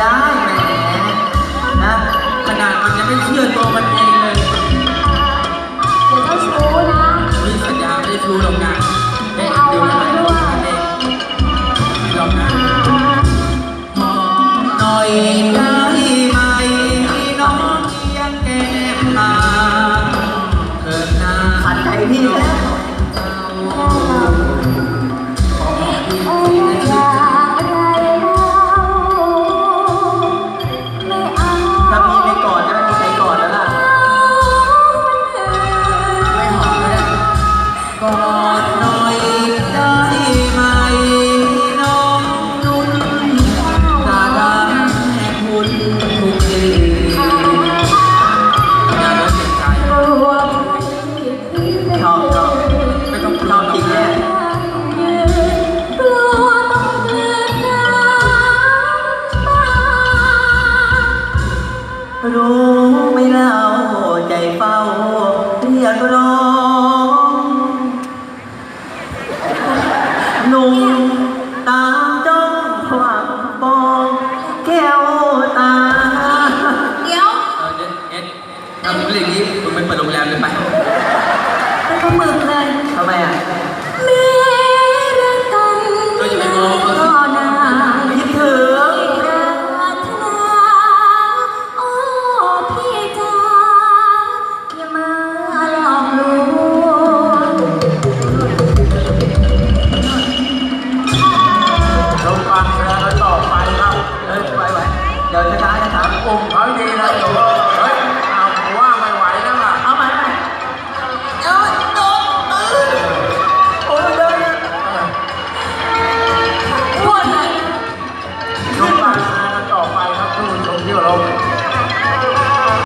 ได้แหมนะขนาดมันยังไม่เชื่อตัวมันเองเลยอย่าเจ้าชู้นะ มีสัญญาไม่ได้ชู้หรอกนะไม่เอามาด้วย ไม่หรอกนะมองหน่อยได้ไหมน้องเพียงแก้มตาเกิดนาขัดใจพี่แล้ว también มึกเลยทำไมอะแม่รักนก่องเขาานคิดถึง ปรารถนาโอ้พี่จ๋าอย่ามาหลอกลวง เราฟังแล้วต่อไปครับเอ้ยไปไหวเดี๋ยวช้าๆจะถามองค์เขาดีนะเลย